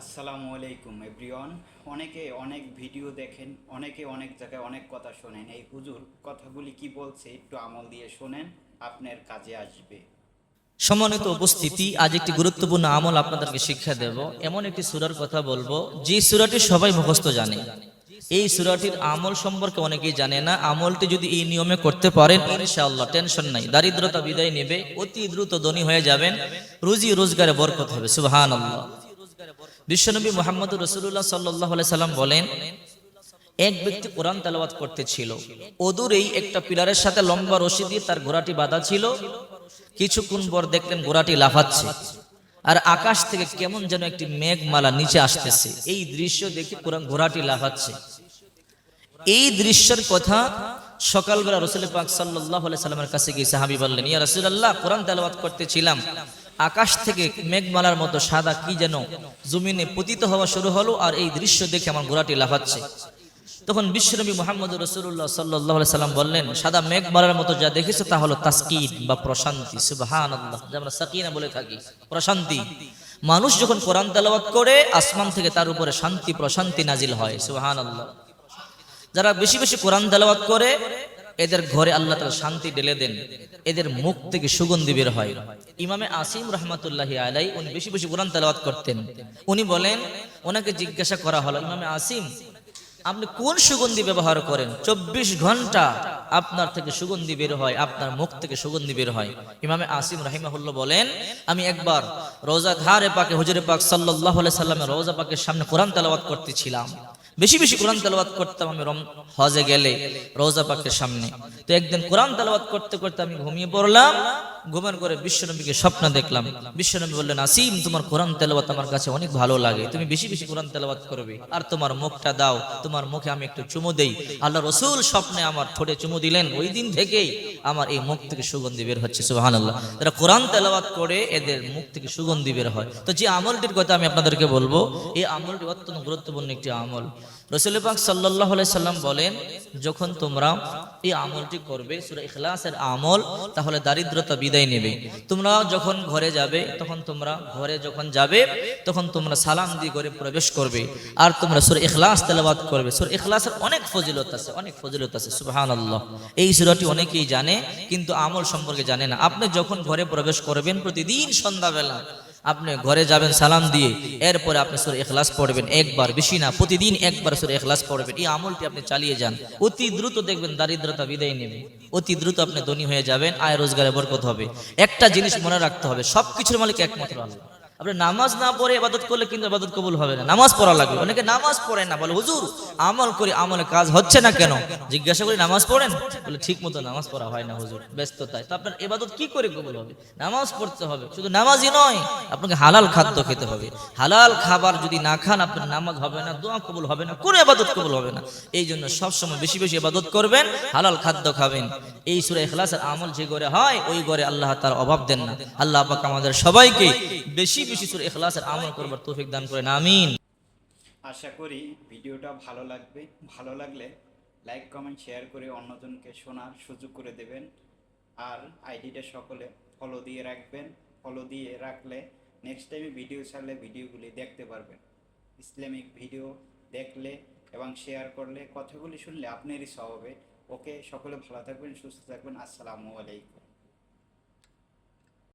আসসালামু আলাইকুম, এভরিওয়ান। অনেকে অনেক ভিডিও দেখেন, অনেকে অনেক জায়গায় অনেক কথা শোনেন। এই হুজুর কথাগুলি কি বলছে একটু আমল দিয়ে শোনেন, আপনার কাজে আসবে। সম্মানিত উপস্থিতি, আজ একটি গুরুত্বপূর্ণ আমল আপনাদেরকে শিক্ষা দেব। এমন একটি সুরার কথা বলব, যে সুরাটি সবাই মুখস্থ জানে। এই সুরাটির আমল সম্পর্কে অনেকেই জানে না। আমলটি যদি এই নিয়মে করতে পারেন, ইনশাআল্লাহ টেনশন নাই। দারিদ্রতা বিদায় নেবে, অতি দ্রুত ধনী হয়ে যাবেন। রুজি রোজগারে বরকত হবে সুবহান আল্লাহ বিশ্বনবী মোহাম্মদ রসুল্লাহ সাল্লাহ সাল্লাম বলেন, এক ব্যক্তি কোরআন তেলাওয়াত করতেছিল। অদূরেই একটা পিলারের সাথে লম্বা রশি দিয়ে তার ঘোড়াটি বাঁধা ছিল। কিছুক্ষণ পর দেখলেন ঘোড়াটি লাফাচ্ছে। আর আকাশ থেকে কেমন যেন একটি মেঘমালা নিচে আসতেছে। এই দৃশ্য দেখে কোরআন ঘোড়াটি লাফাচ্ছে। এই দৃশ্যের কথা সকালবেলা রসুল পাক সাল্লাহ সাল্লামের কাছে গিয়ে সাহাবি বললেন, ইয়া রসুল্লাহ কোরআন তেলাওয়াত করতেছিলাম। আকাশ থেকে মেঘমালার মতো সাদা কি যেন জমিনে পতিত হওয়া শুরু হলো আর এই দৃশ্য দেখে আমার ঘোড়াটি লাফাচ্ছে। তখন বিশ্বনবী মোহাম্মদ রসুল্লাহ সাল্লাহ সাল্লাম বললেন, সাদা মেঘমালার মতো যা দেখেছ তা হলো তাস্কিন বা প্রশান্তি সুবাহান আমরা সাকিনা বলে থাকি, প্রশান্তি। মানুষ যখন কোরআন তেলাওয়াত করে, আসমান থেকে তার উপরে শান্তি, প্রশান্তি নাজিল হয় সুবাহান যারা বেশি বেশি কোরআন তেলাওয়াত করে এদের ঘরে আল্লাহ তালা শান্তি ঢেলে দেন। এদের মুখ থেকে সুগন্ধি বের হয়। ইমামে আসিম রহমাতুল্লাহ আলাই উনি বেশি বেশি কোরআন তেলাওয়াত করতেন। উনি বলেন, ওনাকে জিজ্ঞাসা করা হলো, ইমামে আসিম, আপনি কোন সুগন্ধি ব্যবহার করেন? চব্বিশ ঘণ্টা আপনার থেকে সুগন্ধি বের হয়, আপনার মুখ থেকে সুগন্ধি বের হয়। ইমামে আসিম রাহিমাহুল্লাহ বলেন, আমি একবার রোজা ধারে পাকে হুজুরে পাক সাল্লাহ সাল্লামের রোজা পাকের সামনে কোরআন তেলাওয়াত করতেছিলাম। বেশি বেশি কোরআন তালাবাদ করতাম আমি রম, হজে গেলে, রোজা পাকের সামনে। তো একদিন কোরআন তালাবাদ করতে করতে আমি ঘুমিয়ে পড়লাম ঘুমের করে বিশ্বনবীকে স্বপ্ন দেখলাম। বিশ্বনবী বললেন, আসিম, তোমার কোরআন তেলাওয়াত আমার কাছে অনেক ভালো লাগে। তুমি বেশি বেশি কোরআন তেলাওয়াত করবে। আর তোমার মুখটা দাও, তোমার মুখে আমি একটু চুমু দেই। আল্লাহ রসুল স্বপ্নে আমার ঠোঁটে চুমু দিলেন। ওই দিন থেকেই আমার এই মুখ থেকে সুগন্ধি বের হচ্ছে সুবাহান আল্লাহ যারা কোরআন তেলাওয়াত করে, এদের মুখ থেকে সুগন্ধি বের হয়। তো যে আমলটির কথা আমি আপনাদেরকে বলব, এই আমলটি অত্যন্ত গুরুত্বপূর্ণ একটি আমল। রসুল পাক সাল্লাহ সাল্লাম বলেন যখন তোমরা এই আমলটি করবে, সুরা ইখলাসের আমল, তাহলে দারিদ্রতা বিদায় নেবে। তোমরা যখন ঘরে যাবে, তখন তোমরা ঘরে যখন যাবে, তখন তোমরা সালাম দিয়ে ঘরে প্রবেশ করবে। আর তোমরা সুরা ইখলাস তেলাবাদ করবে। সুর ইখলাসের অনেক ফজিলত আছে, অনেক ফজিলত আছে সুবহান আল্লাহ এই সুরাটি অনেকেই জানে, কিন্তু আমল সম্পর্কে জানে না। আপনি যখন ঘরে প্রবেশ করবেন প্রতিদিন সন্ধ্যাবেলা আপনি ঘরে যাবেন, সালাম দিয়ে এরপরে আপনি সুর এখলাস পড়বেন একবার, বেশি না, প্রতিদিন একবার সুর এখলাস পড়বেন। এই আমলটি আপনি চালিয়ে যান, অতি দ্রুত দেখবেন দারিদ্রতা বিদায় নেবে, অতি দ্রুত আপনি ধনী হয়ে যাবেন, আয় রোজগারে বরকত হবে। একটা জিনিস মনে রাখতে হবে, সবকিছুর মালিক একমাত্র আল্লাহ। আপনি নামাজ না পড়ে ইবাদত করলে কিন্তু ইবাদত কবুল হবে না। নামাজ পড়া লাগবে। অনেকে নামাজ পড়ে না, বলে, হুজুর, আমল করি, আমলে কাজ হচ্ছে না কেন? জিজ্ঞাসা করি, নামাজ পড়েন? বলে, ঠিক মতো নামাজ পড়া হয় না, হুজুর, ব্যস্ততায়। তো আপনার ইবাদত কি করে কবুল হবে? নামাজ পড়তে হবে। শুধু নামাজই নয়, আপনাকে হালাল খাদ্য খেতে হবে। হালাল খাবার যদি না খান, আপনার নামাজ হবে না, দোয়া কবুল হবে না, কোনো ইবাদত কবুল হবে না। এই জন্য সবসময় বেশি বেশি ইবাদত করবেন, হালাল খাদ্য খাবেন। এই সুরে এখলাসের আমল যে ঘরে হয়, ওই ঘরে আল্লাহ তার অভাব দেন না। আল্লাহ পাক আমাদের সবাইকে বেশি বেশি সুরে এখলাসের আমল করবার তৌফিক দান করেন, আমিন। আশা করি ভিডিওটা ভালো লাগবে। ভালো লাগলে লাইক, কমেন্ট, শেয়ার করে অন্যজনকে শোনার সুযোগ করে দেবেন। আর আইডিটা সকলে ফলো দিয়ে রাখবেন। ফলো দিয়ে রাখলে নেক্সট টাইমে ভিডিও ছাড়লে ভিডিওগুলি দেখতে পারবেন। ইসলামিক ভিডিও দেখলে এবং শেয়ার করলে, কথাগুলি শুনলে আপনারই স্বভাবে। ওকে, সকলে ভালো থাকবেন, সুস্থ থাকবেন। আসসালামু আলাইকুম।